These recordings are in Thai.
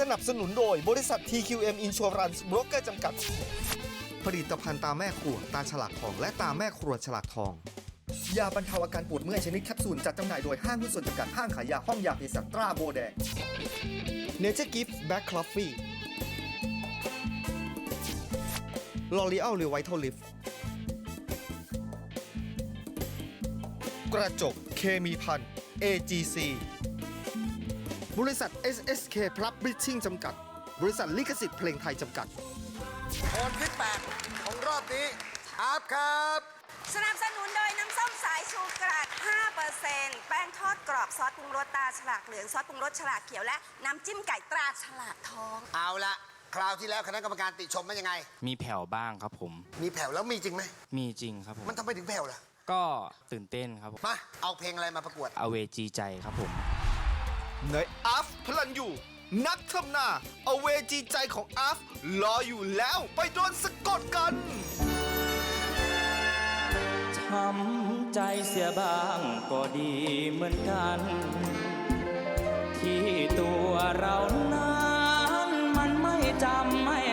สนับสนุนโดยบริษัท TQM Insurance Broker จำกัด ผลิตภัณฑ์ตาแม่ครัวตาฉลากทอง และตาแม่ครัวฉลากทอง ยาบรรเทาอาการปวดเมื่อยชนิดแคปซูลจัดจำหน่ายโดยห้างหุ้นส่วนจำกัดห้างขายยาห้องยาเภสัชตราโบแดง Nature Gift Black Coffee L'Oreal Revital Lift กระจกเคมีพัน AGC บริษัท SSK Publishing จำกัด บริษัทลิขสิทธิ์เพลงไทยจำกัด คนที่แปดของรอบนี้อาร์ฟครับ สนับสนุนโดยน้ำส้มสายชูกรัด5%แป้งทอดกรอบซอสปรุงรสตราฉลากเหลือง ซอสปรุงรสฉลากเขียวและน้ำจิ้มไก่ตราฉลากทอง เอาละคราวที่แล้วคณะกรรมการติชมมันยังไง มีแผ่วบ้างครับผม มีแผ่วแล้วมีจริงไหมมีจริงครับผม มันทำไมถึงแผ่วล่ะ ก็ตื่นเต้นครับผมมา เอาเพลงอะไรมาประกวด อเวจีใจครับผม ในอาฟพลันอยู่ นักทำนาเอาเวจีใจของอาฟรออยู่แล้วไปโดนสะกดกันช้ำใจเสียบ้างก็ดีเหมือนกัน ที่ตัวเรานั้นมันไม่จำไม่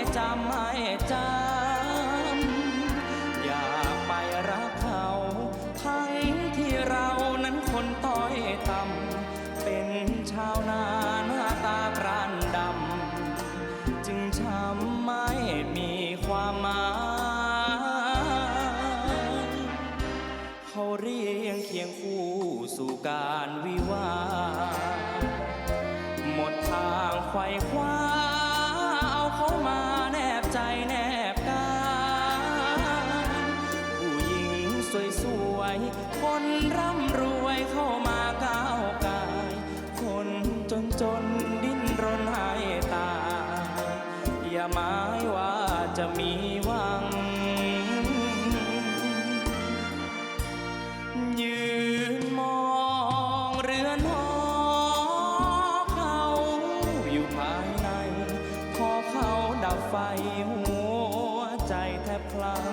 นต้อยต่ำเป็นชาวนาหน้าตาปรานดำ จึงช้ำไม่มีความหมายเขาเรียงเคียงคู่สู่การวิวา คนร่ำรวยเข้ามาก้าวกาย คนจนจนดิ้นรนให้ตาย อย่าหมายว่าจะมีหวัง ยืนมองเรือนหอเขาอยู่ภายใน พอเขาดับไฟหัวใจแทบพลัง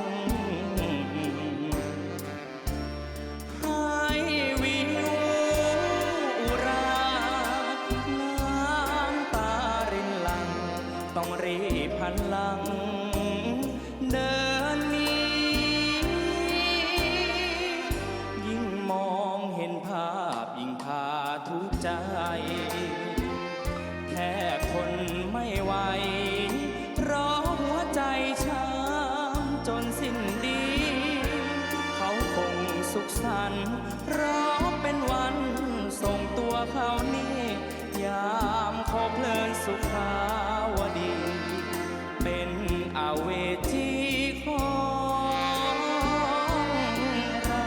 สุขสันต์เพราะเป็นวันส่งตัวเขานี่ ยามเขาเพลินสุขาวดี เป็นอาเวจีของเรา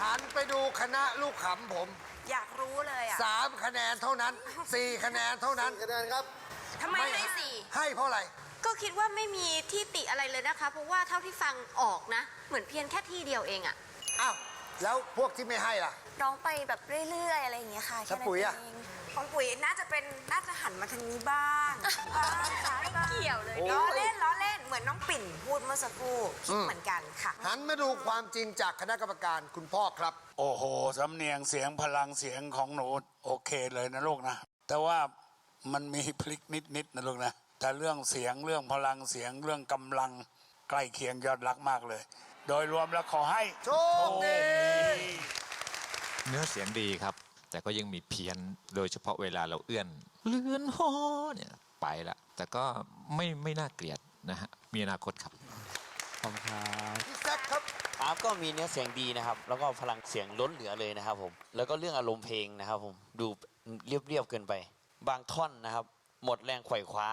หันไปดูคณะลูกขำผมอยากรู้เลยอะ3คะแนนเท่านั้น4คะแนนเท่านั้น คะแนนครับ ทำไมให้สี่ให้เพราะอะไร ก็คิดว่าไม่มีที่ติอะไรเลยนะคะ เพราะว่าเท่าที่ฟังออกนะ เหมือนเพียงแค่ที่เดียวเองอะอ้าวแล้วพวกที่ไม่ให้ล่ะ ร้องไปแบบเรื่อย ๆ อะไรอย่างเงี้ยค่ะแล้วปุ๋ยอะของปุ๋ยน่าจะเป็นน่าจะหันมาทางนี้บ้างบ้างซ้ายบ้างเกี่ยวเลย ล้อเล่นล้อเล่นเหมือนน้องปิ่นพูดเมื่อสักครู่คิดเหมือนกันค่ะ หันมาดูความจริงจากคณะกรรมการคุณพ่อครับ โอ้โห สำเนียงเสียงพลังเสียงของหนู โอเคเลยนะลูกนะ แต่ว่ามันมีพลิกนิดๆนะลูกนะ แต่เรื่องเสียงเรื่องพลังเสียงเรื่องกำลังใกล้เคียงยอดรักมากเลย โดยรวมแล้วขอให้โชคดีเนื้อเสียงดีครับ แต่ก็ยังมีเพี้ยนโดยเฉพาะเวลาเราเอื้อน เลื่อนหอเนี่ยไปละแต่ก็ไม่ไม่น่าเกลียดนะฮะมีอนาคตครับขอบคุณครับพี่แซคครับอาร์ฟก็มีเนื้อเสียงดีนะครับ แล้วก็พลังเสียงล้นเหลือเลยนะครับผม แล้วก็เรื่องอารมณ์เพลงนะครับผม ดูเรียบๆเกินไป บางท่อนนะครับ หมดแรงไขว่คว้า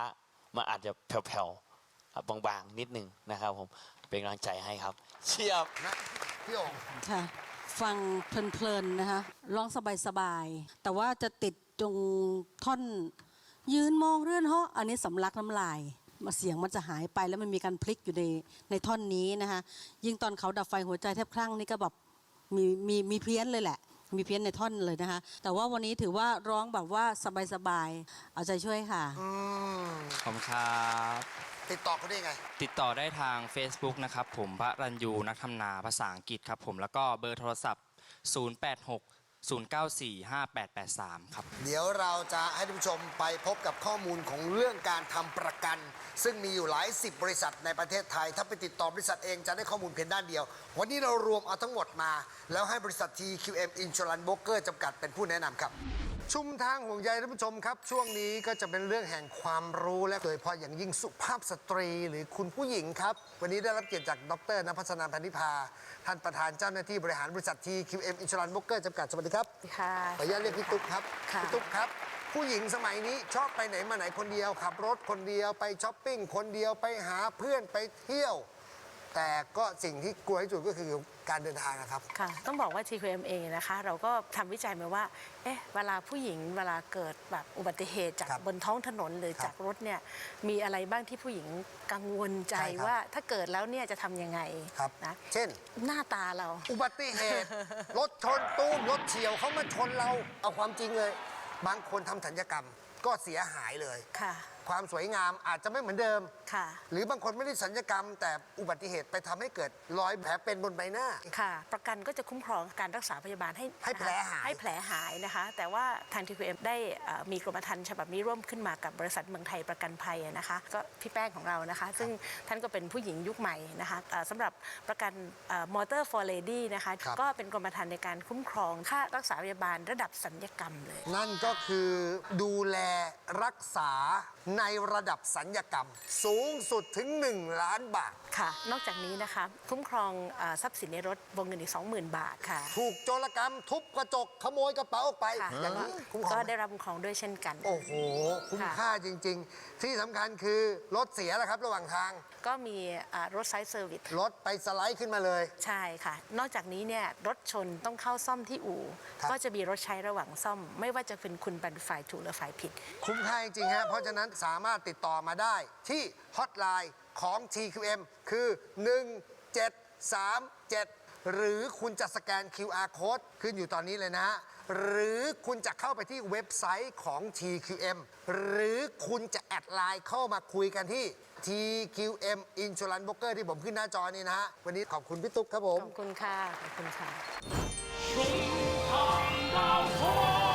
มันอาจจะแผ่วๆอะบางๆนิดนึงนะครับผมเป็นกำลังใจให้ครับ เชียบนะพี่โองค่ะฟังเพลินๆนะคะร้องสบายๆแต่ว่าจะติดตรงท่อนยืนมองเรื่อนเหาะอันนี้สำลักน้ำลายมาเสียงมันจะหายไปแล้วมันมีการพลิกอยู่ในในท่อนนี้นะคะยิ่งตอนเขาดับไฟหัวใจแทบคลั่งนี่ก็แบบมีมีมีเพี้ยนเลยแหละ มีเพี้ยนในท่อนเลยนะคะ แต่ว่าวันนี้ถือว่าร้องแบบว่าสบายๆ เอาใจช่วยค่ะ อืมขอบคุณครับ ติดต่อเขาได้ไง ติดต่อได้ทาง Facebook นะครับ ผมพระรัญยูนักทำนาภาษาอังกฤษครับผมแล้วก็เบอร์โทรศัพท์ 086 094 5883 ครับ เดี๋ยวเราจะให้ท่านผู้ชมไปพบกับข้อมูลของเรื่องการทำประกัน ซึ่งมีอยู่หลายสิบบริษัทในประเทศไทย ถ้าไปติดต่อบริษัทเองจะได้ข้อมูลเพียงด้านเดียว วันนี้เรารวมเอาทั้งหมดมา แล้วให้บริษัท TQM Insurance Broker จำกัดเป็นผู้แนะนำครับ ชุมทางห่วงใยท่านผู้ชมครับ ช่วงนี้ก็จะเป็นเรื่องแห่งความรู้และโดยเฉพาะอย่างยิ่งสุภาพสตรีหรือคุณผู้หญิงครับ วันนี้ได้รับเกียรติจากดรนภัสนาพันธิพา ท่านประธานเจ้าหน้าที่บริหารบริษัท TQM Insurance Broker จำกัดสวัสดีครับค่ะ ขออนุญาตเรียกพี่ตุ๊กครับค่ะ พี่ตุ๊กครับ ผู้หญิงสมัยนี้ชอบไปไหนมาไหนคนเดียวขับรถคนเดียวไปช้อปปิ้งคนเดียวไปหาเพื่อนไปเที่ยว แต่ก็สิ่งที่กลัวที่สุดก็คือการเดินทางนะครับ ค่ะ ต้องบอกว่า TQM เองนะคะ เราก็ทำวิจัยมาว่า เอ๊ะ เวลาผู้หญิงเวลาเกิดแบบอุบัติเหตุจากครับบนท้องถนนหรือครับจากรถเนี่ย มีอะไรบ้างที่ผู้หญิงกังวลใจใช่ครับ ว่าถ้าเกิดแล้วเนี่ยจะทำยังไงครับ นะ เช่น หน้าตาเรา อุบัติเหตุ รถชนตู้มรถเฉียวเขามาชนเราเอาความจริงเลย บางคนทำสัญญกรรมก็เสียหายเลย ค่ะ ความสวยงามอาจจะไม่เหมือนเดิมค่ะ หรือบางคนไม่ได้สัญญกรรม แต่อุบัติเหตุไปทำให้เกิดรอยแผลเป็นบนใบหน้า ค่ะ ประกันก็จะคุ้มครองการรักษาพยาบาลให้ให้แผลหาย ให้แผลหายนะคะ แต่ว่าทาง TQM ได้เอ่อมีกรมธรรม์ฉบับนี้ร่วมขึ้นมากับบริษัทเมืองไทยประกันภัยนะคะ ก็พี่แป้งของเรานะคะ ซึ่งท่านก็เป็นผู้หญิงยุคใหม่นะคะเอ่อสำหรับประกันมอเตอร์ฟอร์เลดี้นะคะครับ ก็เป็นกรมธรรม์ในการคุ้มครองค่ารักษาพยาบาลระดับสัญญกรรมเลย นั่นก็คือดูแลรักษาในระดับสัญญกรรม สูงสุดถึง 1 ล้านบาท ค่ะ นอกจากนี้นะคะคุ้มครองเอ่อทรัพย์สินในรถวงเงินอีก 20,000 บาทค่ะ ถูกโจรกรรม ทุบกระจกขโมยกระเป๋าออกไป ค่ะอย่างนี้คุ้มครก็องไหมได้รับคุ้มครองด้วยเช่นกัน โอ้โห คุ้มค่ะ ค่าจริง ๆ ที่สำคัญคือรถเสียแล้วครับ ระหว่างทางก็มีอ่ารถไซส์เซอร์วิสรถไปสไลด์ขึ้นมาเลย ใช่ค่ะ นอกจากนี้เนี่ยรถชนต้องเข้าซ่อมที่อู่ ครับ ก็จะมีรถใช้ระหว่างซ่อม ไม่ว่าจะเป็นคุณเป็นฝ่ายถูกหรือฝ่ายผิด คุ้มค่าจริงๆฮะเพราะฉะนั้นสามารถติดต่อมาได้ที่ ฮอตไลน์ของ TQM คือ 1737 หรือคุณจะสแกน QR code ขึ้นอยู่ตอนนี้เลยนะ หรือคุณจะเข้าไปที่เว็บไซต์ของ TQM หรือคุณจะแอดไลน์เข้ามาคุยกันที่ TQM Insurance Broker ที่ผมขึ้นหน้าจอนี้นะฮะ วันนี้ขอบคุณพี่ตุ๊กครับผม ขอบคุณค่ะ ขอบคุณค่ะ